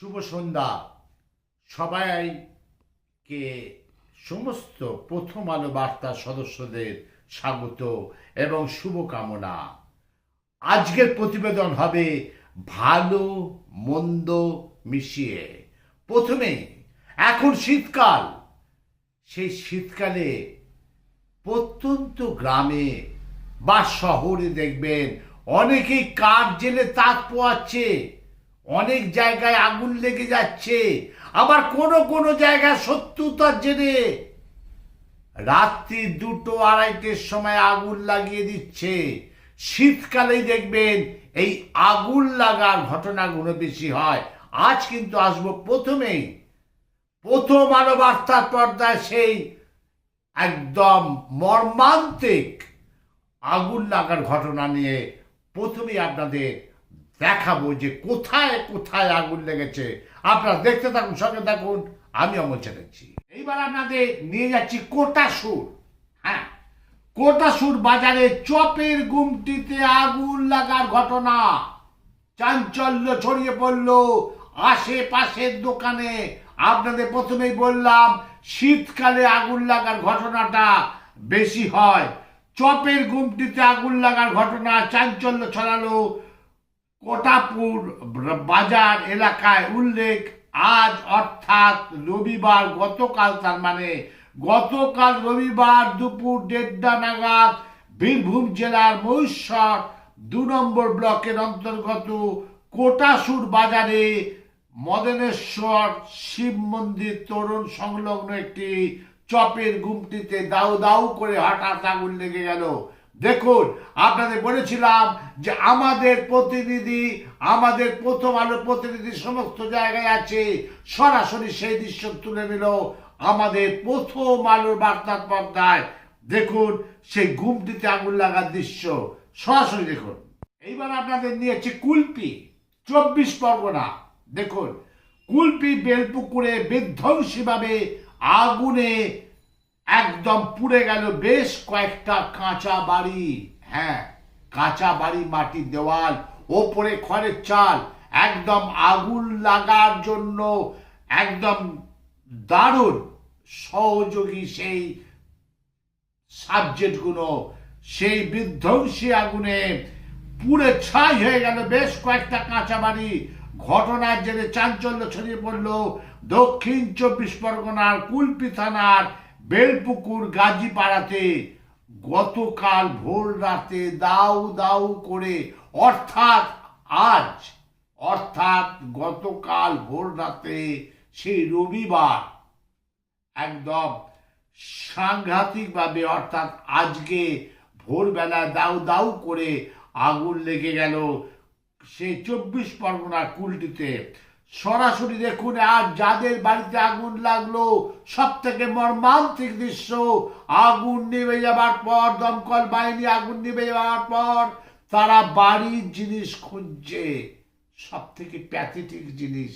শুভ সন্ধ্যা। সবাইকে সমস্ত প্রথম আলো বার্তার সদস্যদের স্বাগত এবং শুভকামনা। আজকের প্রতিবেদন হবে ভালো মন্দ মিশিয়ে। প্রথমে, এখন শীতকাল। সেই শীতকালে প্রত্যন্ত গ্রামে বা শহরে দেখবেন অনেকেই কাঠ জেলে তাক পোয়াচ্ছে। অনেক জায়গায় আগুন লেগে যাচ্ছে। আবার কোন কোন জায়গায় শত্রুতার জেনে রাত্রি দুটো আড়াইটের সময় আগুন লাগিয়ে দিচ্ছে। শীতকালেই দেখবেন এই আগুন লাগার ঘটনাগুলো বেশি হয়। আজ কিন্তু আসব প্রথমেই। প্রথম আলো বার্তার পর্দায় সেই একদম মর্মান্তিক আগুন লাগার ঘটনা নিয়ে প্রথমেই আপনাদের দেখাবো যে কোথায় কোথায় আগুন লেগেছে। আপনারা দেখতে থাকুন, সঙ্গে থাকুন, আমি অমল চ্যাটার্জি। এইবার আপনাদের নিয়ে যাচ্ছি কোটাসুর হ্যাঁ কোটাসুর বাজারে চপের গুমটিতে আগুন লাগার ঘটনা। চাঞ্চল্য ছড়িয়ে পড়ল আশেপাশের দোকানে। আপনাদের প্রথমেই বললাম, শীতকালে আগুন লাগার ঘটনাটা বেশি হয়। চপের গুমটিতে আগুন লাগার ঘটনা চাঞ্চল্য ছড়ালো কোটাপুর বাজার এলাকায় উল্লেখ, আজ অর্থাৎ রবিবার, গতকাল, তার মানে গতকাল রবিবার দুপুর দেড়টা নাগাদ বীরভূম জেলার মহিষর দু নম্বর ব্লকের অন্তর্গত কোটাসুর বাজারে মদনেশ্বর শিব মন্দির তরুণ সংলগ্ন একটি চপের গুমটিতে দাউ দাউ করে হঠাৎ আগুন লেগে গেল। দেখুন, আপনাদের বলেছিলাম যে আমাদের প্রতিনিধি, আমাদের প্রথম আলো প্রতিনিধি সমস্ত জায়গায় আছে। সরাসরি সেই দৃশ্য তুলে নিল আমাদের প্রথম আলোর বার্তা পর্দায়। দেখুন, সেই ঘুমটিতে আগুন লাগার দৃশ্য। সরাসরি দেখুন। এইবার আপনাদের নিয়েছে কুলপি, চব্বিশ পরগনা। দেখুন, কুলপি বেলপুকুরে বিধ্বংসীভাবে আগুনে একদম পুড়ে গেল বেশ কয়েকটা কাঁচা বাড়ি। হ্যাঁ কাঁচা বাড়ি, মাটির দেওয়াল, ওপরে খড়ের চাল, একদম আগুন লাগার জন্য একদম দারুণ সহযোগী সেই সাবজেক্টগুলো, সেই বিধ্বংসী আগুনে পুড়ে ছাই হয়ে গেল বেশ কয়েকটা কাঁচা বাড়ি। ঘটনার জেরে চাঞ্চল্য ছড়িয়ে পড়ল দক্ষিণ চব্বিশ পরগনার কুলপি থানার বেলপুকুর গাজীপাড়াতে গতকাল ভোর রাতে দাউ দাউ করে, অর্থাৎ আজ, অর্থাৎ গতকাল ভোর রাতে, সেই রবিবার, একদম সাংঘাতিকভাবে, অর্থাৎ আজকে ভোরবেলা দাউ দাউ করে আগুন লেগে গেল। সেই চব্বিশ পরগনার কুলটিতে সরাসরি দেখুন আর যাদের বাড়িতে আগুন লাগল সব থেকে মর্মান্তিক দৃশ্য, আগুন নিভে যাবার পর, দমকল বাহিনী আগুন নিভে যাওয়ার পর, তারা বাড়ির জিনিস খুঁজছে সব থেকে প্যাথেটিক জিনিস।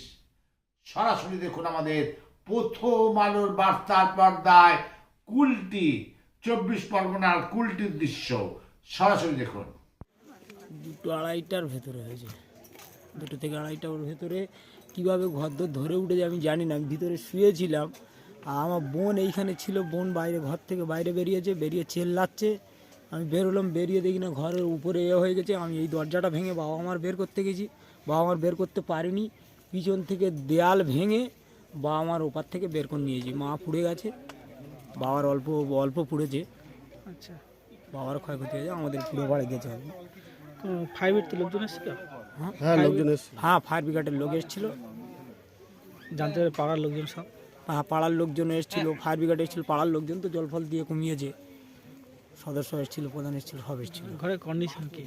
সরাসরি দেখুন আমাদের প্রথম আলোর বার্তার পর্দায় কুলটি, চব্বিশ পরগনার কুলটির দৃশ্য। সরাসরি দেখুন। দুটো আড়াইটার ভেতরে হয়েছে। দুটো থেকে আড়াইটার ভেতরে কীভাবে ঘরদোর ধরে উঠেছে আমি জানি না আমি ভিতরে শুয়েছিলাম। আর আমার বোন এইখানে ছিল বোন বাইরে ঘর থেকে বাইরে বেরিয়েছে বেরিয়ে চেল্লাচ্ছে। আমি বেরোলাম বেরিয়ে দেখি না ঘরের উপরে এ হয়ে গেছে। আমি এই দরজাটা ভেঙে বাবা আমার বের করতে গেছি। বাবা আমার বের করতে পারিনি। পিছন থেকে দেয়াল ভেঙে বাবা আমার ওপার থেকে বের করে নিয়েছি। মা পুড়ে গেছে। বাবার অল্প অল্প পুড়েছে। আচ্ছা। বাবার ক্ষয়ক্ষতি হয়েছে আমাদের পুরো বাড়ি গেছে। আর কি। ফাইভের তো লোকজন এসেছিল? হ্যাঁ? হ্যাঁ লোকজন হ্যাঁ ফায়ার ব্রিগেডের লোক এসেছিল। জানতে পারে পাড়ার লোকজন সব? হ্যাঁ পাড়ার লোকজন এসেছিল ফায়ার ব্রিগেড এসেছিল পাড়ার লোকজন তো জল ফল দিয়ে কমিয়েছে। সদস্য এসেছিল প্রধান এসেছিল সব এসেছিল। ঘরের কন্ডিশন কি?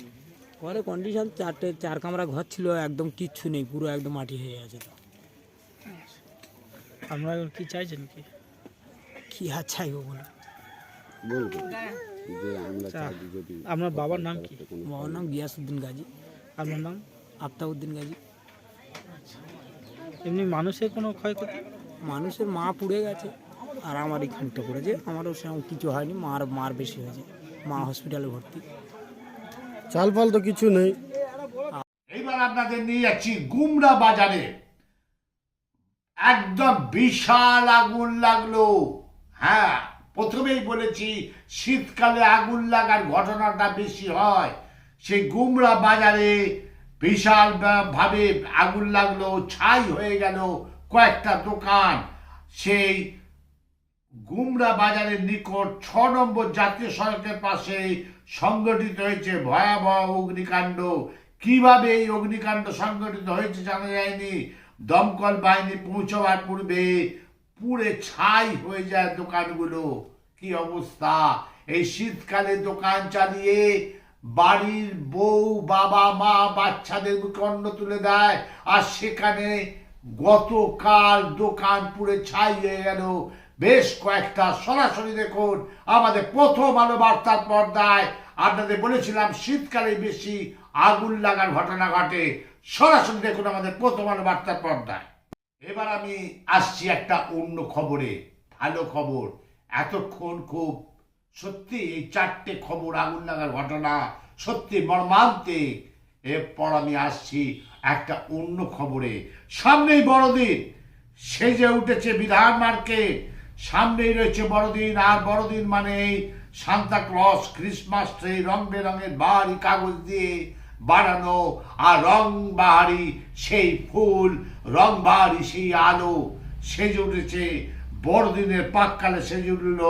ঘরে কন্ডিশন চারটে চার কামরা ঘর ছিল একদম কিচ্ছু নেই পুরো একদম মাটি হয়ে গেছে তো। আপনারা এখন কি চাইছেন কি? কী আর চাইব বলে? বলব যে আমরা আচ্ছা। চাই যদি আপনার বাবার নাম কি? বাবার নাম গিয়াসউদ্দিন গাজী। আপনার নাম? আফতাবউদ্দিন গাজী। এমনি মানুষের কোনো ক্ষয়ক্ষতি? মানুষের মা পুড়ে গেছে আর আমার এই খানটা পড়েছে আমারও সেরকম কিছু হয়নি মার মার বেশি হয়েছে মা হসপিটালে ভর্তি। চাল ফাল তো কিছু নেই। এইবার আপনাদের নিয়ে যাচ্ছি গুমরা বাজারে। একদম বিশাল আগুন লাগল। হ্যাঁ প্রথমেই বলেছি শীতকালে আগুন লাগার ঘটনাটা বেশি হয়। সেই গুমরা বাজারে বিশাল ভাবে আগুন লাগল, ছাই হয়ে গেল কয়েকটা দোকান। সেই গুমরা বাজারের নিকট ছ নম্বর জাতীয় সড়কের পাশে সংগঠিত হয়েছে ভয়াবহ অগ্নিকাণ্ড। কীভাবে এই অগ্নিকাণ্ড সংগঠিত হয়েছে জানা যায়নি। দমকল বাহিনী পৌঁছবার পূর্বে পুড়ে ছাই হয়ে যায় দোকানগুলো। কি অবস্থা? এই শীতকালে দোকান চালিয়ে বাড়ির বউ, বাবা, মা, বাচ্চাদের মুখে অন্ন তুলে দেয়। আর সেখানে গতকাল দোকান পুড়ে ছাই হয়ে গেল। বেশ কয়েকটা সরাসরি দেখুন, আমাদের প্রথম আলো বার্তার পর্দায় আপনাদের বলেছিলাম, শীতকালে বেশি আগুন লাগার ঘটনা ঘটে। সরাসরি দেখুন আমাদের প্রথম আলো বার্তার পর্দায়। এবার আমি আসছি একটা অন্য খবরে, ভালো খবর। এতক্ষণ খুব সত্যি এই চারটে খবর আগুন লাগার ঘটনা, সত্যি মর্মান্তিক। এরপর আমি আসছি একটা অন্য খবরে। সামনেই বড়দিন, সেজে উঠেছে বিধান মার্কেট। সামনেই রয়েছে বড়দিন, আর বড়দিন মানে সান্তা ক্লস, ক্রিসমাস ট্রি রং বেরঙের বাহারি কাগজ দিয়ে বানানো, আর রং বাহারি সেই ফুল, রং বাহারি সেই আলো। সেজে উঠেছে বড়দিনের পাককালে সেজে উঠল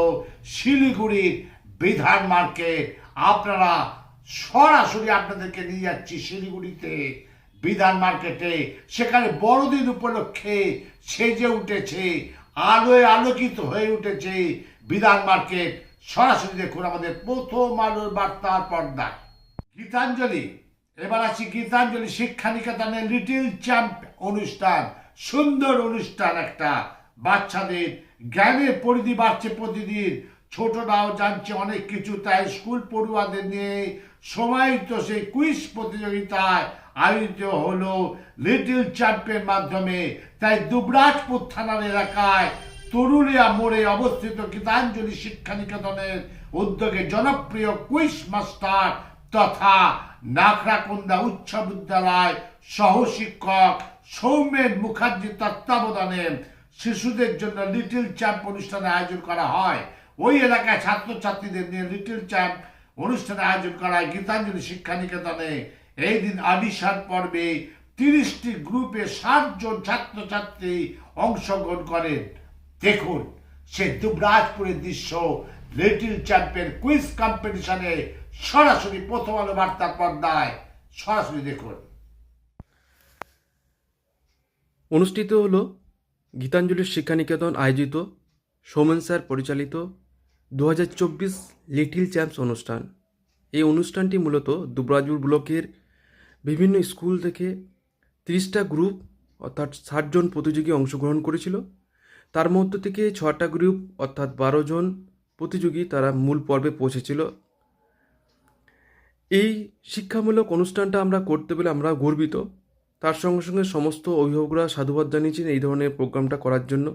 শিলিগুড়ির বিধান মার্কেট। আপনারা সরাসরি আপনাদেরকে নিয়ে যাচ্ছি শিলিগুড়িতে, বিধান মার্কেটে। সেখানে বড়দিন উপলক্ষে সেজে উঠেছে, আলোয় আলোকিত হয়ে উঠেছে বিধান মার্কেট। সরাসরি দেখুন আমাদের প্রথম আলোর বার্তার পর্দায় গীতাঞ্জলি, এবার আছি গীতাঞ্জলি শিক্ষা নিকেতনের লিটিল চ্যাম্প অনুষ্ঠান, সুন্দর অনুষ্ঠান একটা। বাচ্চাদের জ্ঞানের পরিধি বাড়ছে প্রতিদিন। ছোটরাও জানছে অনেক কিছু, তাই স্কুল পড়ুয়াদের নিয়ে সমাহিত সেই কুইজ প্রতিযোগিতায় আয়োজিত হলো লিটল চ্যাম্পের মাধ্যমে। তাই দুবরাজপুর থানার এলাকায় তরুলিয়া মোড়ে অবস্থিত গীতাঞ্জলি শিক্ষা নিকেতনের উদ্যোগে জনপ্রিয় কুইজ মাস্টার তথা নাখরাকুন্দা উচ্চ বিদ্যালয় সহ শিক্ষক সৌমেন মুখার্জি তত্ত্বাবধানে শিশুদের জন্য লিটল চ্যাম্প অনুষ্ঠানের আয়োজন করা হয়। ওই এলাকায় ছাত্রছাত্রীদের নিয়ে লিটল চ্যাম্প অনুষ্ঠানে আয়োজন করা হয়। গীতাঞ্জলি শিক্ষা নিকেতনে এই দিন আডিশন পর্বে তিরিশটি গ্রুপে ষাটজন ছাত্রছাত্রী অংশগ্রহণ করেন। দেখুন, সে দুবরাজপুরের দৃশ্য লিটল চ্যাম্পের কুইজ কম্পিটিশনে সরাসরি প্রথম আলো বার্তার পর্দায়। সরাসরি দেখুন। অনুষ্ঠিত হলো গীতাঞ্জলি শিক্ষানিকেতন আয়োজিত, সোমেন স্যার পরিচালিত দু হাজার চব্বিশ লিটিল চ্যাম্পস অনুষ্ঠান। এই অনুষ্ঠানটি মূলত দুবরাজপুর ব্লকের বিভিন্ন স্কুল থেকে তিরিশটা গ্রুপ, অর্থাৎ ষাটজন প্রতিযোগী অংশগ্রহণ করেছিল। তার মধ্য থেকে ছটা গ্রুপ, অর্থাৎ বারো জন প্রতিযোগী তারা মূল পর্বে পৌঁছেছিল। এই শিক্ষামূলক অনুষ্ঠানটা আমরা করতে পেরে আমরা গর্বিত। তার সঙ্গে সঙ্গে সমস্ত অভিভাবকরা সাধুবাদ জানিয়েছেন এই ধরনের প্রোগ্রামটা করার জন্য।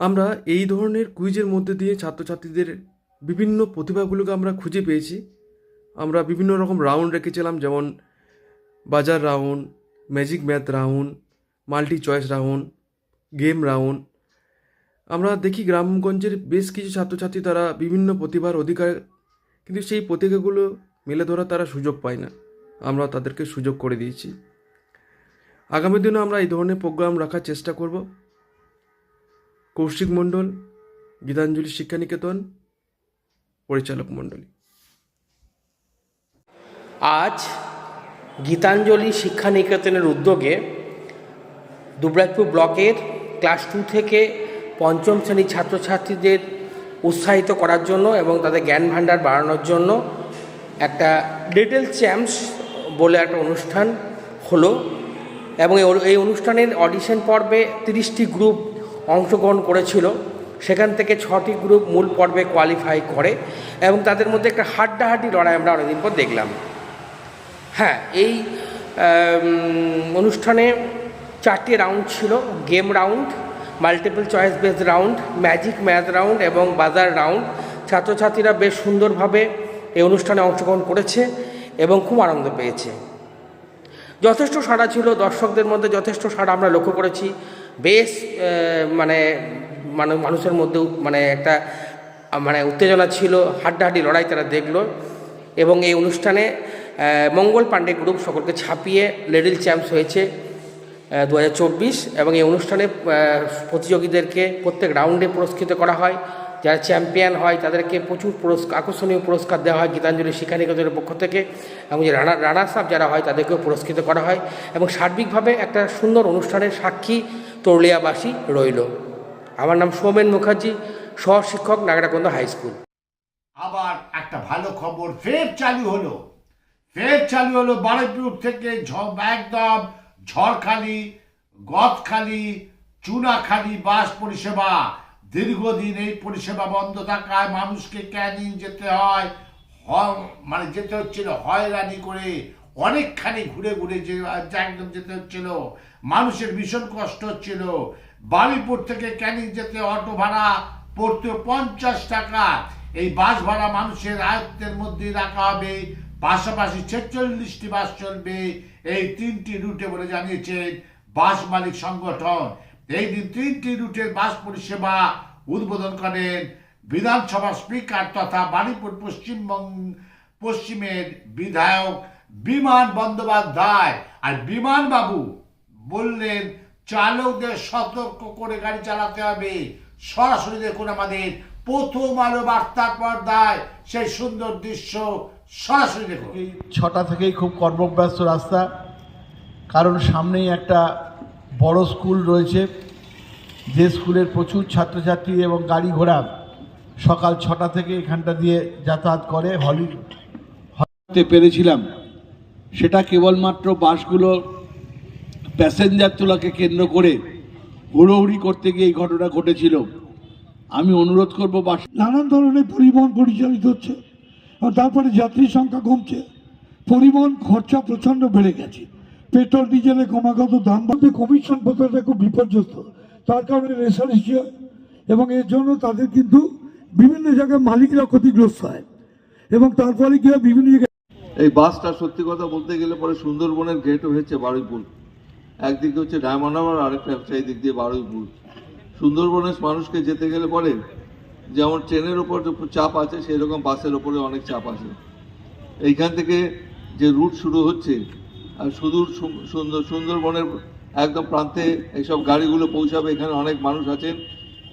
আমরা এই ধরনের কুইজের মধ্যে দিয়ে ছাত্রছাত্রীদের বিভিন্ন প্রতিভাগুলোকে আমরা খুঁজে পেয়েছি। আমরা বিভিন্ন রকম রাউন্ড রেখেছিলাম, যেমন বাজার round, magic math round, multi choice round, game round. আমরা দেখি গ্রামগঞ্জের বেশ কিছু ছাত্রছাত্রী তারা বিভিন্ন প্রতিভার অধিকার, কিন্তু সেই প্রতিভাগুলো মেলে ধরার তারা সুযোগ পায় না। আমরা তাদেরকে সুযোগ করে দিয়েছি। আগামী দিনে আমরা এই ধরনের প্রোগ্রাম রাখার চেষ্টা করব। কৌশিক মণ্ডল, গীতাঞ্জলি শিক্ষানিকেতন, পরিচালক মণ্ডলী। আজ গীতাঞ্জলি শিক্ষা নিকেতনের উদ্যোগে দুবরাজপুর ব্লকের ক্লাস টু থেকে পঞ্চম শ্রেণির ছাত্রছাত্রীদের উৎসাহিত করার জন্য এবং তাদের জ্ঞান ভাণ্ডার বাড়ানোর জন্য একটা লিটল চ্যাম্পস বলে একটা অনুষ্ঠান হলো এবং এই অনুষ্ঠানের অডিশন পর্বে তিরিশটি গ্রুপ অংশগ্রহণ করেছিল। সেখান থেকে ছটি গ্রুপ মূল পর্বে কোয়ালিফাই করে এবং তাদের মধ্যে একটা হাড্ডাহাড্ডি লড়াই আমরা অনেকদিন পর দেখলাম। হ্যাঁ এই অনুষ্ঠানে চারটি রাউন্ড ছিল। Game round multiple choice base round magic math round এবং বাজার রাউন্ড ছাত্রছাত্রীরা বেশ সুন্দরভাবে এই অনুষ্ঠানে অংশগ্রহণ করেছে। এবং খুব আনন্দ পেয়েছে। যথেষ্ট সাড়া ছিল, দর্শকদের মধ্যে যথেষ্ট সাড়া আমরা লক্ষ্য করেছি। বেশ মানে মানে মানুষের মধ্যেও মানে একটা মানে উত্তেজনা ছিল, হাড্ডাহাড্ডি লড়াই তারা দেখল এবং এই অনুষ্ঠানে মঙ্গল পাণ্ডে গ্রুপ সকলকে ছাপিয়ে লেডিল চ্যাম্পস হয়েছে দু হাজার চব্বিশ এবং এই অনুষ্ঠানে প্রতিযোগীদেরকে প্রত্যেক রাউন্ডে পুরস্কৃত করা হয়। যারা চ্যাম্পিয়ন হয় তাদেরকে প্রচুর পুরস্কার, আকর্ষণীয় পুরস্কার দেওয়া হয় গীতাঞ্জলি শিক্ষা নিকেতনের পক্ষ থেকে এবং যে রানা রানার্স আপ যারা হয় তাদেরকেও পুরস্কৃত করা হয় এবং সার্বিকভাবে একটা সুন্দর অনুষ্ঠানের সাক্ষী তরুলিয়াবাসী রইল। আমার নাম সৌমেন মুখার্জি সহ শিক্ষক নাগরাকন্দ হাই স্কুল। আবার একটা ভালো খবর, ফের চালু হলো। ফের চালু হলো বারুইপুর থেকে একদম ঝড়খালি, গদখালি, চুনাখালি বাস পরিষেবা। দীর্ঘদিন এই পরিষেবা বন্ধ থাকায় মানুষকে ক্যানিং যেতে হয় মানে যেতে হচ্ছিল, হয়রানি করে অনেকখানি ঘুরে ঘুরে যে একদম যেতে হচ্ছিল। মানুষের ভীষণ কষ্ট হচ্ছিল। বারুইপুর থেকে ক্যানিং যেতে অটো ভাড়া পড়তো পঞ্চাশ টাকা। এই বাস ভাড়া মানুষের আয়ত্তের মধ্যে রাখা হবে। পাশাপাশি ছেচল্লিশটি বাস চলবে। এই তিনটি রুটে বলে জানিয়েছেন বাস মালিক সংগঠন। এই তিনটি রুটের বাস পরিষেবা উদ্বোধন করেন বিধানসভা স্পিকার তথা বাণীপুর পশ্চিমবঙ্গ পশ্চিমের বিধায়ক বিমান বন্দ্যোপাধ্যায়। আর বিমান বাবু বললেন, চালকদের সতর্ক করে গাড়ি চালাতে হবে। সরাসরি দেখুন আমাদের প্রথম আলো বার্তার পর্দায় সেই সুন্দর দৃশ্য। সরাসরি দেখুন। এই ছটা থেকেই খুব কর্মব্যস্ত রাস্তা, কারণ সামনেই একটা বড় স্কুল রয়েছে। যে স্কুলের প্রচুর ছাত্রছাত্রী এবং গাড়ি ঘোড়া সকাল ছটা থেকে এখানটা দিয়ে যাতায়াত করে, হলি হতে পেরেছিলাম। সেটা কেবলমাত্র বাসগুলো, প্যাসেঞ্জার তোলাকে কেন্দ্র করে হুড়োহুড়ি করতে গিয়ে এই ঘটনা ঘটেছিল। আমি অনুরোধ করব বাস নানান ধরনের পরিবহন পরিচালিত হচ্ছে, আর তারপরে যাত্রীর সংখ্যা কমছে। পরিবহন খরচা প্রচণ্ড বেড়ে গেছে। পেট্রোল, ডিজেলের ক্রমাগত দাম বাড়বে কমিশন পত্রটা খুব বিপর্যস্ত। তার কারণে রেশারেশি এবং এর জন্য তাদের কিন্তু বিভিন্ন জায়গায় মালিকরা ক্ষতিগ্রস্ত হয় এবং তারপরে কি হয়, বিভিন্ন জায়গায় এই বাসটা সত্যি কথা বলতে গেলে পরে সুন্দরবনের গেট হয়েছে বারুইপুর একদিকে হচ্ছে ডায়মন্ড হারবার, আরেকটা হচ্ছে এই দিক দিয়ে বারুইপুর সুন্দরবনের মানুষকে যেতে গেলে পরে যেমন ট্রেনের ওপর চাপ আছে সেই রকম বাসের ওপরে অনেক চাপ আছে। এইখান থেকে যে রুট শুরু হচ্ছে, আর সুদূর সুন্দর সুন্দরবনের একদম প্রান্তে এইসব গাড়িগুলো পৌঁছাবে, এখানে অনেক মানুষ আছেন।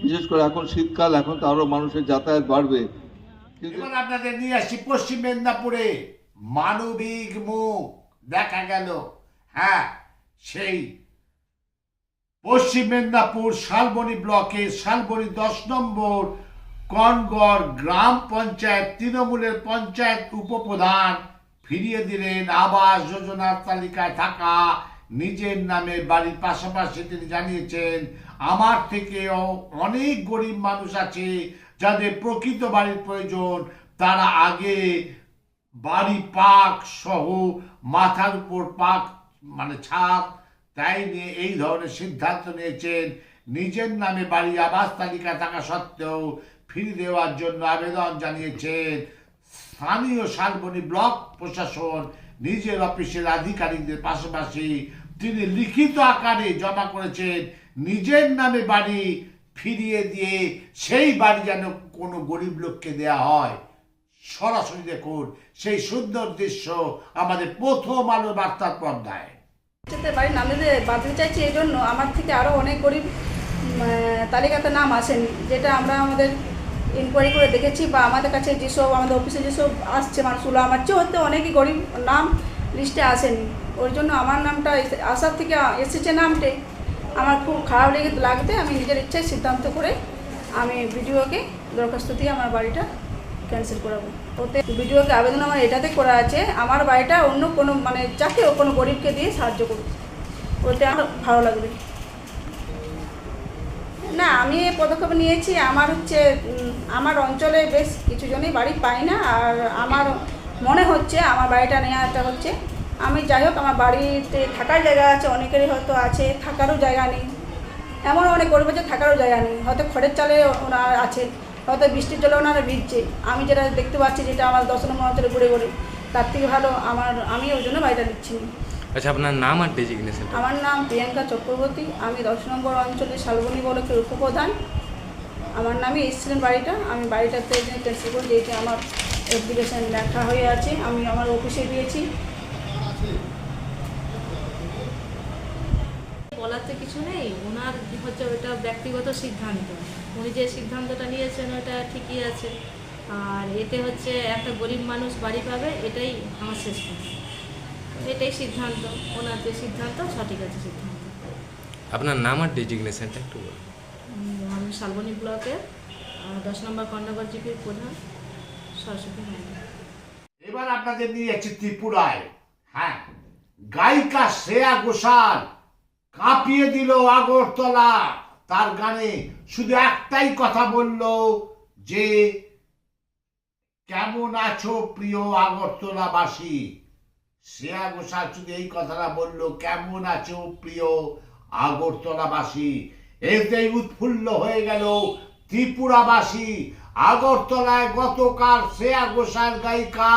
বিশেষ করে এখন শীতকাল, এখন তো আরও মানুষের যাতায়াত বাড়বে। আপনাদের নিয়ে আসছি পশ্চিম মেদিনীপুরে মানবিক মুখ, দেখা গেল। হ্যাঁ সেই পশ্চিম মেদিনীপুর শালবনী ব্লকে শালবনী দশ নম্বর কনগড় গ্রাম পঞ্চায়েত তৃণমূলের পঞ্চায়েত উপপ্রধান ফিরিয়ে দিলেন আবাস যোজনার তালিকায় থাকা নিজের নামে বাড়ির পাশাপাশি তিনি জানিয়েছেন, আমার থেকেও অনেক গরিব মানুষ আছে যাদের প্রকৃত বাড়ির প্রয়োজন। তারা আগে বাড়ি পাক সহ মাথার উপর পাক মানে ছাদ, তাই নিয়ে এই ধরনের সিদ্ধান্ত নিয়েছেন। নিজের নামে বাড়ি আবাস তালিকা থাকা সত্ত্বেও ফিরে দেওয়ার জন্য আবেদন জানিয়েছেন। স্থানীয় শালবনী ব্লক প্রশাসন, নিজের অফিসের আধিকারিকদের পাশাপাশি তিনি লিখিত আকারে জমা করেছেন, নিজের নামে বাড়ি ফিরিয়ে দিয়ে সেই বাড়ি যেন কোনো গরিব লোককে দেয়া হয়। সরাসরি দেখুন, সেই সুন্দর দৃশ্য আমাদের প্রথম আলো বার্তার পর্দায়। বাড়ি নামতে বাঁধতে চাইছি এই জন্য আমার থেকে আরও অনেক গরিব তালিকাতে নাম আসেনি, যেটা আমরা আমাদের ইনকোয়ারি করে দেখেছি বা আমাদের কাছে যেসব, আমাদের অফিসে যেসব আসছে মানুষগুলো, আমার চেয়ে হতে অনেকই গরিব, নাম লিস্টে আসেনি। ওই জন্য আমার নামটা আসার থেকে এসেছে নামটে। আমার খুব খারাপ লেগে লাগতে আমি নিজের ইচ্ছায় সিদ্ধান্ত করে আমি ভিডিওকে দরখাস্ত দিয়ে আমার বাড়িটা ক্যান্সেল করাবো। ওতে ভিডিওকে আবেদন আমার এটাতে করা আছে, আমার বাড়িটা অন্য কোনো মানে যাকে কোনো গরিবকে দিয়ে সাহায্য করুক ওতে আমার ভালো লাগবে। না, আমি এই পদক্ষেপ নিয়েছি, আমার হচ্ছে আমার অঞ্চলে বেশ কিছু জনই বাড়ি পাই না, আর আমার মনে হচ্ছে আমার বাড়িটা নেওয়াটা হচ্ছে আমি যাই হোক আমার বাড়িতে থাকার জায়গা আছে অনেকেরই হয়তো আছে থাকারও জায়গা নেই। এমন অনেক গরিব আছে থাকারও জায়গা নেই। হয়তো খড়ের চালে ওনার আছে হয়তো বৃষ্টির জলে ওনারা ভিজছে। আমি যেটা দেখতে পাচ্ছি যেটা আমার দশ নম্বর অঞ্চলে ঘুরে ঘুরে তার থেকে ভালো আমার আমি ওই জন্য বাড়িটা নিচ্ছি। না। আচ্ছা আপনার নাম আর ডেজিগনেশন আমার নাম প্রিয়াঙ্কা চক্রবর্তী আমি দশ নম্বর অঞ্চলের শালবনী বলকের উপপ্রধান। আমার নামে এসেছিলেন বাড়িটা আমি বাড়িটাতে যে টেস্ট করে যেটি আমার অ্যাপ্লিকেশন লেখা হয়ে আছে আমি আমার অফিসে দিয়েছি বলার তো কিছু নেই। ওনার হচ্ছে ওটা ব্যক্তিগত সিদ্ধান্ত। উনি যে সিদ্ধান্তটা নিয়েছেন ওটা ঠিকই আছে। আর এতে হচ্ছে একটা গরিব মানুষ বাড়ি পাবে এটাই আমার শেষ কথা। এটাই সিদ্ধান্ত। ওনার যে সিদ্ধান্ত সঠিক আছে সিদ্ধান্ত। আপনার নাম আর ডেজিগনেশনটা একটু বলুন। আমি শালবনী ব্লকের দশ নম্বর কন্যাগর জিপির প্রধান সরস্বতী এবার আপনাদের নিয়ে যাচ্ছি ত্রিপুরায়। হ্যাঁ গায়িকা শ্রেয়া ঘোষাল। কাঁপিয়ে দিল আগরতলা। তার গানে শুধু একটাই কথা বলল যে, কেমন আছো প্রিয় আগরতলাবাসী? শ্রেয়া ঘোষাল শুধু এই কথাটা বলল, কেমন আছো প্রিয় আগরতলাবাসী? এতেই উৎফুল্ল হয়ে গেল ত্রিপুরাবাসী। আগরতলায় গতকাল শ্রেয়া ঘোষাল গায়িকা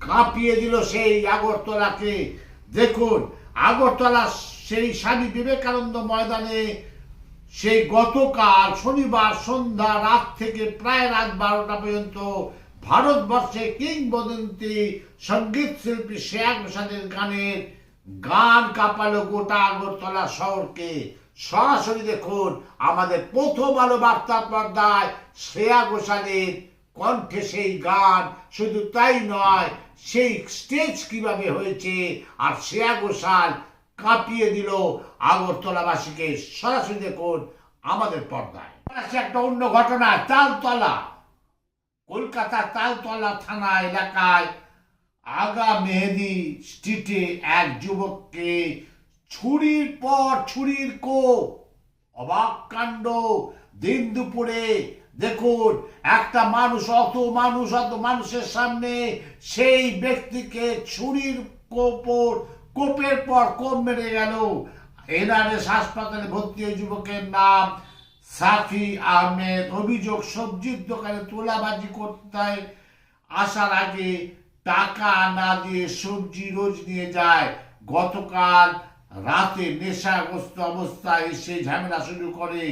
কাঁপিয়ে দিল সেই আগরতলাকে। দেখুন আগরতলা সেই স্বামী বিবেকানন্দ ময়দানে সেই গতকাল শনিবার সন্ধ্যা রাত থেকে প্রায় রাত বারোটা পর্যন্ত ভারতবর্ষে কিংবদন্তি সংগীত শিল্পী শ্রেয়া ঘোষালের গানের গান কাঁপালো গোটা আগরতলা শহরকে। সরাসরি দেখুন আমাদের প্রথম আলো বার্তা পর্দায় শ্রেয়া ঘোষালের কণ্ঠে সেই গান। শুধু তাই নয়, সেই স্টেজ কীভাবে হয়েছে আর শ্রেয়া ঘোষাল কাঁপিয়ে দিল আগরতলাবাসীকে। সরাসরি দেখুন আমাদের পর্দায়। একটা অন্য ঘটনা, তালতলা। কলকাতার তালতলা থানা এলাকায় আগা মেহেদি স্ট্রিটে এক যুবককে ছুরির পর ছুরির কোপ, অবাক কাণ্ড। দিন দুপুরে দেখুন একটা মানুষ, অত মানুষ, অত মানুষের সামনে সেই ব্যক্তিকে ছুরির কোপর কোপের পর কোপ মেরে গেল। এনআরএস হাসপাতালে ভর্তি ওই যুবকের নাম সাফি আহমেদ। অভিযোগ, সবজির দোকানে তোলাবাজি করতে আসার আগে টাকা না দিয়ে সবজি রোজ নিয়ে যায়। গতকাল রাতে নেশাগ্রস্ত অবস্থায় এসে ঝামেলা শুরু করে।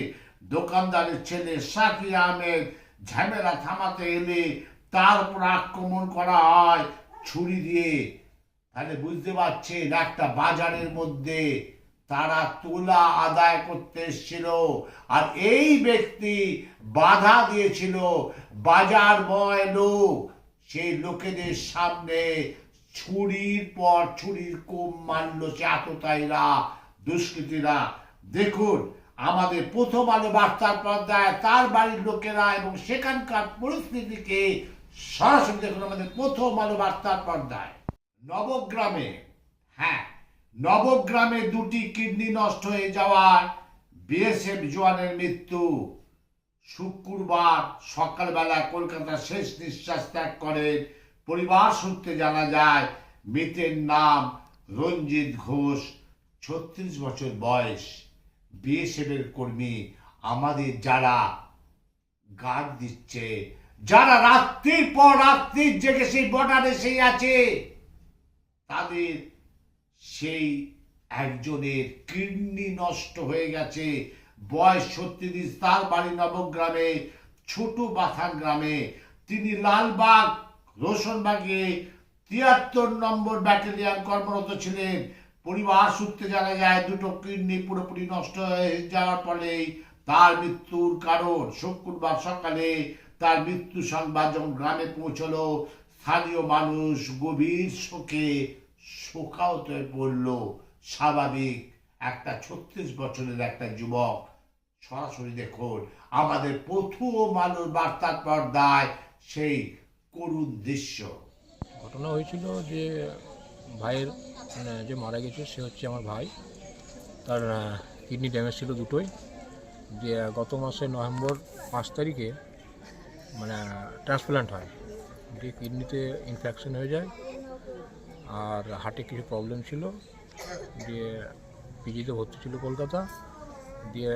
দোকানদারের ছেলে সাফি আহমেদ ঝামেলা থামাতে এলে তার উপর আক্রমণ করা হয় ছুরি দিয়ে। তাহলে বুঝতে পারছেন একটা বাজারের মধ্যে তারা তুলা আদায় করতে এসেছিল আর এই ব্যক্তি বাধা দিয়েছিল। বাজার বয় লোক, সেই লোকেদের সামনে ছুরির পর ছুরির কোপ মারল সে আততায়ীরা দুষ্কৃতীরা। দেখুন, আমাদের প্রথম আলো বার্তার পর্দায় তার বাড়ির লোকেরা এবং সেখানকার পরিস্থিতিকে সরাসরি দেখুন আমাদের প্রথম আলো বার্তার পর্দায়। নবগ্রামে হ্যাঁ নবগ্রামে দুটি কিডনি নষ্ট হয়ে যাওয়ার বিএসএফ জওয়ানের মৃত্যু। শুক্রবার সকালবেলা কলকাতার শেষ নিঃশ্বাস ত্যাগ করেন পরিবার সূত্রে জানা যায়, মৃতের নাম রঞ্জিত ঘোষ, ছত্রিশ বছর বয়স। বিএসএফের কর্মী আমাদের যারা গার্ড দিচ্ছে, যারা রাত্রির পর রাত্রির জেগে সেই বর্ডারে সেই আছে। তাদের সেই একজনের কিডনি নষ্ট হয়ে গেছে। বয়স ছত্রিশ, তার বাড়ি নবগ্রামে, ছোট বাথান গ্রামে। তিনি লালবাগ, রোশনবাগে তিয়াত্তর নম্বর ব্যাটালিয়ান কর্মরত ছিলেন। পরিবার সূত্রে জানা যায়, দুটো কিডনি পুরোপুরি নষ্ট হয়ে যাওয়ার ফলেই তার মৃত্যুর কারণ। শুক্রবার সকালে তার মৃত্যু সংবাদ যখন গ্রামে পৌঁছলো, স্থানীয় মানুষ গভীর শোকে শোকাহত হয়ে পড়ল স্বাভাবিক, একটা ছত্রিশ বছরের একটা যুবক, সরাসরি দেখুন, আমাদের প্রথম আলোর বার্তার পর্দায় সেই করুণ দৃশ্য। ঘটনা হয়েছিল যে ভাইয়ের মানে যে মারা গেছে, সে হচ্ছে আমার ভাই। তার কিডনি ড্যামেজ ছিল দুটোই। যে, গত মাসে নভেম্বর পাঁচ তারিখে মানে ট্রান্সপ্লান্ট হয়। যে কিডনিতে ইনফেকশন হয়ে যায় আর হার্টে কিছু প্রবলেম ছিল। দিয়ে পিজিতে ভর্তি ছিল কলকাতা। দিয়ে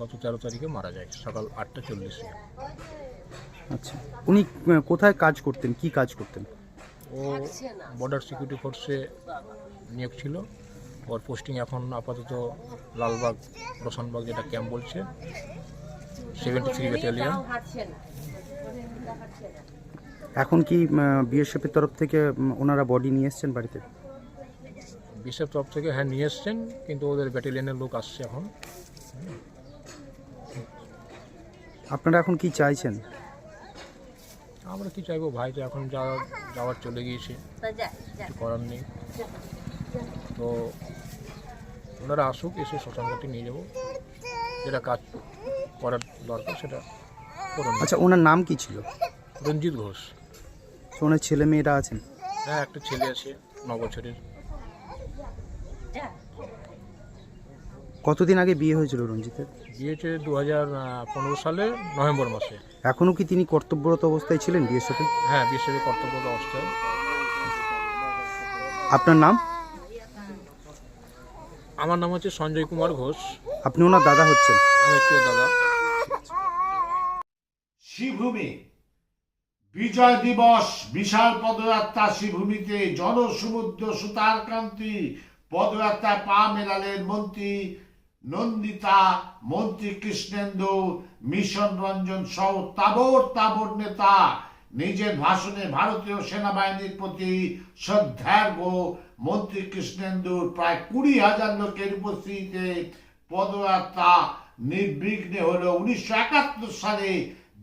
গত তেরো তারিখে মারা যায় সকাল আটটা চল্লিশে। আচ্ছা। উনি কোথায় কাজ করতেন? কি কাজ করতেন? ও বর্ডার সিকিউরিটি ফোর্সে নিয়োগ ছিল। ওর পোস্টিং এখন আপাতত লালবাগ রোশনবাগ যেটা ক্যাম্প বলছে সেভেন্টি থ্রি ব্যাটালিয়ন এখন কি বিএসএফের তরফ থেকে ওনারা বডি নিয়ে এসছেন বাড়িতে? বিশের তরফ থেকে হ্যাঁ নিয়ে এসছেন কিন্তু ওদের ব্যাটালিয়নের লোক আসছে এখন। আপনারা এখন কি চাইছেন? আমরা কি চাইব? ভাই তো এখন যা যাওয়ার চলে গিয়েছে। কিছু করার নেই। তো ওনারা আসুক এসে শ্মশানঘাটে নিয়ে যাব। যেটা কাজ করার দরকার সেটা করুন আচ্ছা ওনার নাম কি ছিল? রঞ্জিত ঘোষ। ওনার ছেলে মেয়েরা আছেন? হ্যাঁ একটা ছেলে আছে ন বছরের। কতদিন আগে বিয়ে হয়েছিল রঞ্জিতের বিয়েছে দু হাজার পনেরো সালে নভেম্বর মাসে। এখনও কি তিনি কর্তব্যরত অবস্থায় ছিলেন বিএসএফে হ্যাঁ বিএসএফের কর্তব্যরত অবস্থায়। আপনার নাম? আমার নাম হচ্ছে সঞ্জয় কুমার ঘোষ। আপনি ওনার দাদা হচ্ছেন। আমি ওর দাদা। শ্রীভূমি বিজয় দিবস, বিশাল পদযাত্রা শ্রীভূমিতে জনসমুদ্র সুতারকান্তি পদযাত্রায় পা মেলালেন মন্ত্রী নন্দিতা, মন্ত্রী কৃষ্ণেন্দু, মিশন রঞ্জন সহ তাবর তাবর নেতা। নিজের ভাষণে ভারতীয় সেনাবাহিনীর প্রতি শ্রদ্ধার্ঘ মন্ত্রী কৃষ্ণেন্দুর প্রায় কুড়ি হাজার লোকের উপস্থিতিতে পদযাত্রা নির্বিঘ্নে হলো। উনিশশো একাত্তর সালে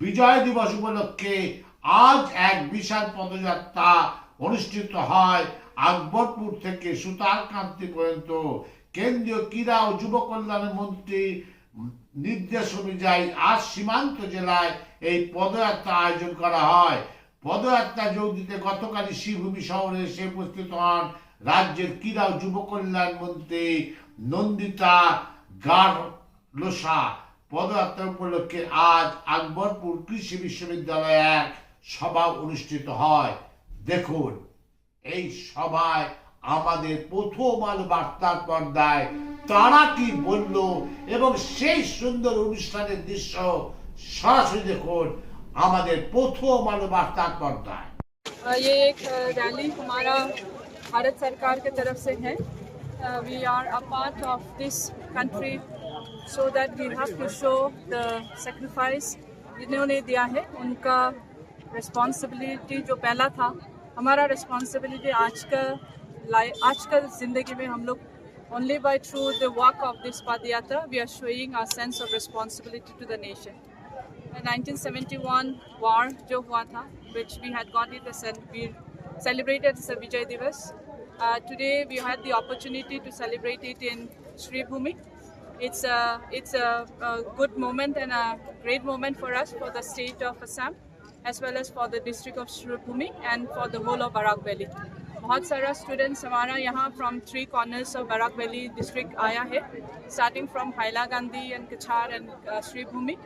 বিজয় দিবস উপলক্ষে আজ এক বিশাল পদযাত্রা অনুষ্ঠিত হয় আকবরপুর থেকে সুতারকান্তি পর্যন্ত। কেন্দ্রীয় ক্রীড়া ও যুব কল্যাণ মন্ত্রী নির্দেশ অনুযায়ী আজ সীমান্ত জেলায় এই পদযাত্রা আয়োজন করা হয়। পদযাত্রা যোগ দিতে গতকালই শ্রীভূমি শহরে এসে উপস্থিত হন রাজ্যের ক্রীড়া ও যুব কল্যাণ মন্ত্রী নন্দিতা গার লোসা পদযাত্রা উপলক্ষে আজ আকবরপুর কৃষি বিশ্ববিদ্যালয়ে এক সভা অনুষ্ঠিত হয় দেখুন এই সভায় আমাদের প্রথম আলো বার্তার পর্দায় তারা কি বলল এবং সেই সুন্দর অনুষ্ঠানের দৃশ্য সরাসরি দেখুন আমাদের প্রথম আলো বার্তার পর্দায় ये एक रैली हमारा भारत सरकार के तरफ से है we are a part of this country so that we have to show the sacrifice जिन्होंने दिया है उनका रिस्पॉन्सिबिलिटी जो पहला था हमारा रिस्पॉन्सिबिलिटी आज का लाइ आज का ज़िंदगी में हम लोग only by through the work of this padyatra we are showing our sense of responsibility to the nation 1971 war जो हुआ था which we had got it as and we celebrated as a Vijay Divas. Uh, today we had the opportunity to celebrate it in Sri Bhumi. It's a it's a, a good moment and a great moment for us for the state of Assam as well as for the district of Sri Bhumi and for the whole of Barak Valley. बहुत सारा students हमारा यहाँ from three corners of Barak Valley district आया है starting from Hailakandi and Cachar and Sribhumi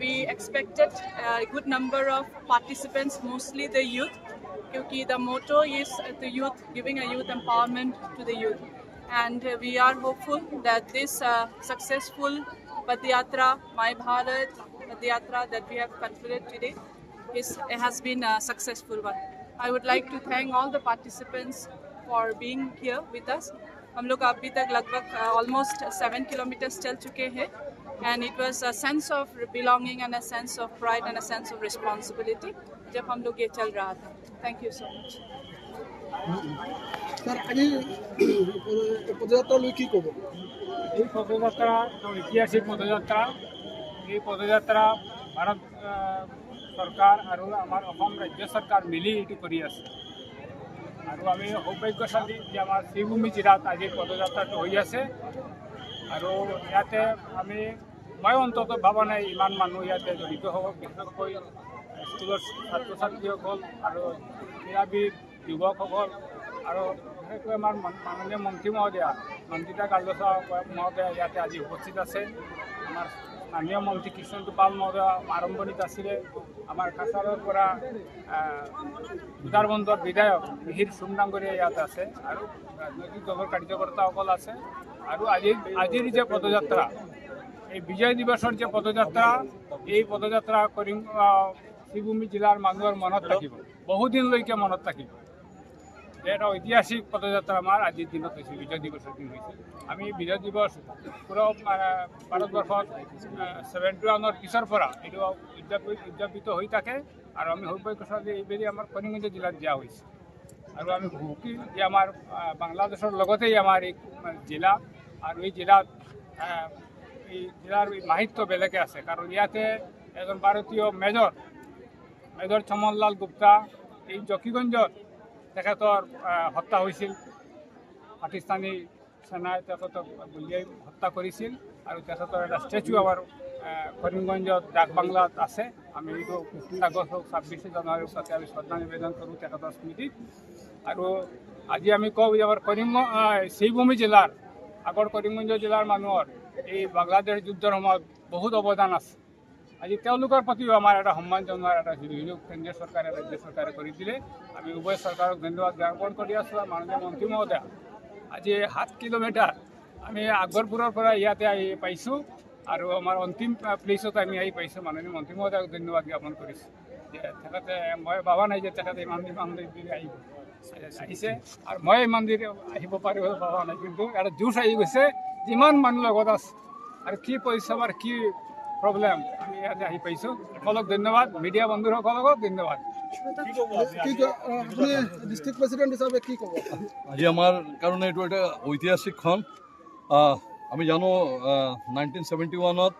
we expected a good number of participants, mostly the youth, because the motto is the youth, giving a youth empowerment to the youth. And uh, we are hopeful that this uh, successful Padyatra, My Bharat Padyatra that we have concluded today is, has been a successful one. I would like to thank all the participants for being here with us. हम लोग अभी तक लगभग almost seven kilometres चल चुके हैं and it was a sense of belonging and a sense of pride and a sense of responsibility जब हम लोग ये चल रहा था thank you so much sir আজি পদযাত্ৰা লৈ কি ক'ব এই পদযাত্ৰা ঐতিহাসিক পদযাত্ৰা এই পদযাত্ৰা ভাৰত আহ, চৰকাৰ আৰু আমাৰ অসম ৰাজ্য চৰকাৰ মিলি এইটো কৰি আছে আৰু আমি সৌভাগ্যশালী যে আমাৰ শ্ৰীভূমি জিলাত আজি পদযাত্ৰাটো হৈ আছে আৰু ইয়াতে আমি মই অন্তত ভবা নাই ইমান মানুহ ইয়াতে জড়িত হ'ব বিশেষকৈ স্কুলৰ ছাত্ৰ ছাত্ৰীসকল আৰু ক্ৰীড়াবিদ যুৱকসকল আৰু বিশেষকৈ আমাৰ মন- মাননীয় মন্ত্ৰী মহোদয়া নন্দিতা কালদচা মহোদয়া ইয়াতে আজি উপস্থিত আছে আমাৰ স্থানীয় মন্ত্ৰী কৃষ্ণ পাল মহোদয়া আৰম্ভণিত আছিলে। আমাৰ কাছাৰৰ পৰা উদাৰবন্দৰ বিধায়ক মিহিৰ চুম ইয়াত আছে আৰু ৰাজনৈতিক দলৰ কাৰ্যকৰ্তাসকল আছে। আৰু আজি, আজিৰ যে পদযাত্ৰা, এই বিজয় দিৱসৰ যে পদযাত্ৰা, এই পদযাত্ৰা কৰিম শ্ৰীভূমি জিলাৰ মানুহৰ মনত থাকিব। বহুদিনলৈকে মনত থাকিব। এটা ঐতিহাসিক পদযাত্রা আমার আজিৰ দিনত হৈছে বিজয় দিৱসৰ দিন হৈছে। আমি বিজয় দিৱস পুরো আহ, ভাৰতবৰ্ষত ছেভেণ্টি ওৱানৰ পিছৰ পৰা এইটো উদযাপিত উদযাপিত হৈ থাকে আৰু আমি সৌভাগ্য যে এইবেলি আমাৰ করিমগঞ্জ জিলাত দিয়া হৈছে। আৰু আমি সুখী যে আমাৰ বাংলাদেশৰ লগতেই আমাৰ এই জিলা আৰু এই জিলাত এই জিলাৰ মাহিত্য বেলেগে আছে। কাৰণ ইয়াতে এজন ভাৰতীয় মেজৰ মেজৰ চমনলাল গুপ্তা এই জকিগঞ্জত তেখেতৰ হত্যা হৈছিল। পাকিস্তানী সেনাই তেখেতক গুলিয়াই হত্যা কৰিছিল আৰু তেখেতৰ এটা ষ্টেচু আমাৰ কৰিমগঞ্জত ডাক বাংলাত আছে। আমি এইটো ফিফটিন আগষ্ট হওক ছাব্বিছে জানুৱাৰী তাতে আমি শ্ৰদ্ধা নিবেদন কৰোঁ তেখেতৰ স্মৃতিত। আৰু আজি আমি কওঁ যে আমাৰ কৰিমগঞ্জ শ্ৰীভূমি জিলাৰ, আগৰ কৰিমগঞ্জ জিলাৰ মানুহৰ এই বাংলাদেশ যুদ্ধৰ সময়ত বহুত অৱদান আছে। আজি তেওঁলোকৰ প্ৰতিও আমাৰ এটা সন্মান জনোৱাৰ এটা সুযোগ কেন্দ্ৰীয় চৰকাৰে, ৰাজ্য চৰকাৰে কৰি দিলে। আমি উভয় চৰকাৰক ধন্যবাদ জ্ঞাপন কৰি আছোঁ মাননীয় মন্ত্ৰী মহোদয়া। আজি সাত কিলোমিটাৰ আমি আগৰপুৰৰ পৰা ইয়াতে আহি পাইছোঁ আৰু আমাৰ অন্তিম প্লেচত আমি আহি পাইছোঁ। মাননীয় মন্ত্ৰী মহোদয়ক ধন্যবাদ জ্ঞাপন কৰিছোঁ। যে তেখেতে, মই ভাবা নাই যে তেখেতে ইমান ইমান দেৰি আহিব। আহিছে আৰু মই ইমান দেৰি আহিব পাৰিব ভবা নাই। কিন্তু এটা জোচ আহি গৈছে। যিমান মানুহ লগত আছে আৰু কি পৰিশ্ৰম আৰু কি প্ৰব্লেম আমি ইয়াতে আহি পাইছোঁ। সকলক ধন্যবাদ। মিডিয়া বন্ধুসকলকো ধন্যবাদ। আজি আমাৰ কাৰণে এইটো এটা ঐতিহাসিক ক্ষণ। আমি জানো নাইনটিন ছেভেণ্টি ওৱানত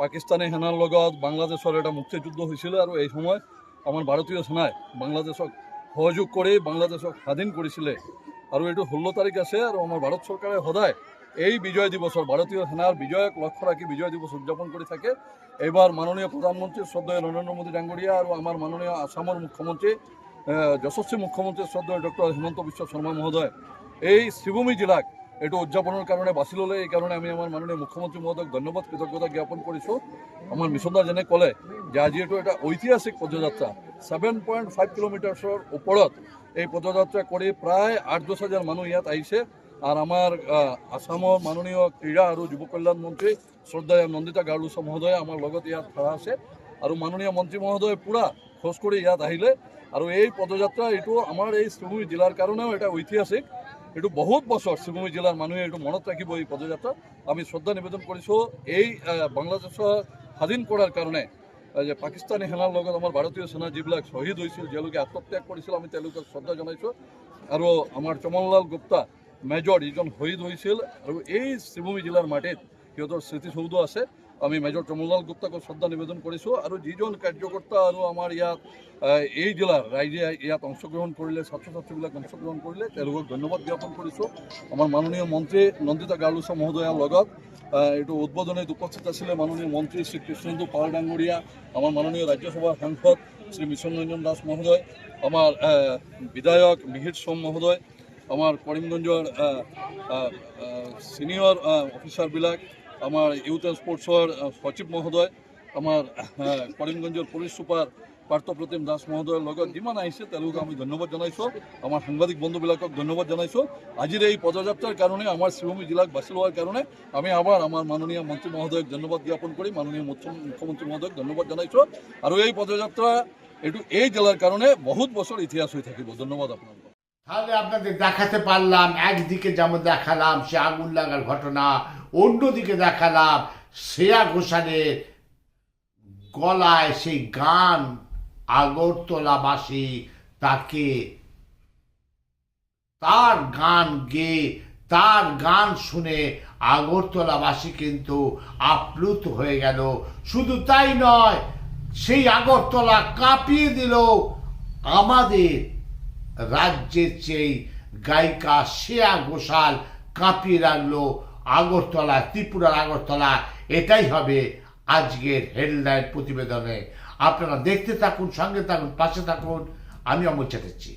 পাকিস্তানী সেনাৰ লগত বাংলাদেশৰ এটা মুক্তিযুদ্ধ হৈছিলে আৰু এই সময় আমাৰ ভাৰতীয় সেনাই বাংলাদেশক সহযোগ কৰি বাংলাদেশক স্বাধীন কৰিছিলে। আৰু এইটো ষোল্ল তাৰিখ আছে আৰু আমাৰ ভাৰত চৰকাৰে সদায় এই বিজয় দিৱসৰ ভাৰতীয় সেনাৰ বিজয়ক লক্ষ্য ৰাখি বিজয় দিৱস উদযাপন কৰি থাকে। এইবাৰ মাননীয় প্ৰধানমন্ত্ৰী শ্ৰদ্ধেয় নৰেন্দ্ৰ মোদী ডাঙৰীয়া আৰু আমাৰ মাননীয় আসামৰ মুখ্যমন্ত্ৰী আহ, যশস্বী মুখ্যমন্ত্ৰী শ্ৰদ্ধেয় ডক্টৰ হিমন্ত বিশ্ব শৰ্মা মহোদয়। এই শ্ৰীভূমি জিলাক এইটো উদযাপনৰ কাৰণে বাছি ল'লে এইকাৰণে আমি আমাৰ মাননীয় মুখ্যমন্ত্ৰী মহোদয়ক ধন্যবাদ কৃতজ্ঞতা জ্ঞাপন কৰিছোঁ। আমাৰ মিছনদা যেনে ক'লে যে আজি এইটো এটা ঐতিহাসিক পদযাত্ৰা। ছেভেন পইণ্ট ফাইভ কিলোমিটাৰ্ছৰ ওপৰত এই পদযাত্ৰা কৰি প্ৰায় আঠ দহ হাজাৰ মানুহ ইয়াত আহিছে। আমাৰ আহ, আসামৰ মাননীয় ক্ৰীড়া আৰু যুৱ কল্যাণ মন্ত্ৰী শ্ৰদ্ধায় নন্দিতা গাৰ্লুচা মহোদয় আমাৰ লগত ইয়াত খৰা আছে। আৰু মাননীয় মন্ত্ৰী মহোদয় পূৰা খোজ কৰি ইয়াত আহিলে। আৰু এই পদযাত্ৰা এইটো আমাৰ এই শ্ৰীভূমি জিলাৰ কাৰণেও এটা ঐতিহাসিক এইটো বহুত বছৰ শিৱভূমি জিলাৰ মানুহে এইটো মনত ৰাখিব এই পদযাত্ৰা আমি শ্ৰদ্ধা নিবেদন কৰিছোঁ এই বাংলাদেশৰ স্বাধীন কৰাৰ কাৰণে যে পাকিস্তানী সেনাৰ লগত আমাৰ ভাৰতীয় সেনা যিবিলাক শ্বহীদ হৈছিল তেওঁলোকে আত্মত্যাগ কৰিছিল আমি তেওঁলোকক শ্ৰদ্ধা জনাইছোঁ। আৰু আমাৰ চমনলাল গুপ্তা মেজৰ যিজন শ্বহীদ হৈছিল আৰু এই শিৱভূমি জিলাৰ মাটিত সিহঁতৰ স্মৃতিসৌধ আছে। আমি মেজৰ চমনলাল গুপ্তাকক শ্ৰদ্ধা নিবেদন কৰিছোঁ আৰু যিজন কাৰ্যকৰ্তা আৰু আমাৰ ইয়াত এই জিলাৰ ৰাইজে ইয়াত অংশগ্ৰহণ কৰিলে ছাত্ৰ ছাত্ৰীবিলাক অংশগ্ৰহণ কৰিলে, তেওঁলোকক ধন্যবাদ জ্ঞাপন কৰিছোঁ আমাৰ মাননীয় মন্ত্ৰী নন্দিতা গাৰ্লুচা মহোদয়াৰ লগত এইটো উদ্বোধনীত উপস্থিত আছিলে মাননীয় মন্ত্ৰী শ্ৰী কৃষ্ণেন্দু পাল ডাঙৰীয়া, আমাৰ মাননীয় ৰাজ্যসভাৰ সাংসদ শ্ৰী মিছন ৰঞ্জন দাস মহোদয়, আমাৰ বিধায়ক মিহিৰ সোম মহোদয় আমাৰ কৰিমগঞ্জৰ ছিনিয়ৰ অফিচাৰবিলাক আমাৰ ইউথ এণ্ড স্পৰ্টছৰ সচিব মহোদয় আমাৰ আহ, কৰিমগঞ্জৰ পুলিচ চুপাৰ পাৰ্থপ্ৰতিম দাস মহোদয়ৰ লগত যিমান আহিছে তেওঁলোকক আমি ধন্যবাদ জনাইছোঁ। আমাৰ সাংবাদিক বন্ধুবিলাকক ধন্যবাদ জনাইছোঁ। আজিৰ এই পদযাত্ৰাৰ কাৰণে আমাৰ শিৱভূমি জিলাক বাছি লোৱাৰ কাৰণে আমি আবার আমাৰ মাননীয় মন্ত্ৰী মহোদয়ক ধন্যবাদ জ্ঞাপন কৰি মাননীয় মুখ্য- মুখ্যমন্ত্ৰী মহোদয়ক ধন্যবাদ জনাইছোঁ। আৰু এই পদযাত্ৰা এইটো এই জেলাৰ কাৰণে বহুত বছৰ ইতিহাস হৈ থাকিব। ধন্যবাদ আপোনালোকক। তাহলে আপনাদের দেখাতে পারলাম, একদিকে যেমন দেখালাম সে আগুন লাগার ঘটনা, অন্যদিকে দেখালাম শ্রেয়া ঘোষালের গলায় সেই গান আগরতলাবাসী তাকে তার গান গেয়ে, তার গান শুনে আগরতলাবাসী কিন্তু আপ্লুত হয়ে গেল। শুধু তাই নয়, সেই আগরতলা কাঁপিয়ে দিল আমাদের রাজ্যের চেয়ে গায়িকা শ্রেয়া ঘোষাল কাঁপিয়ে রাখল আগরতলা, ত্রিপুরার আগরতলা, এটাই হবে আজকের হেডলাইন প্রতিবেদনে। আপনারা দেখতে থাকুন, সঙ্গে থাকুন, পাশে থাকুন। আমি অমর চ্যাটার্জি।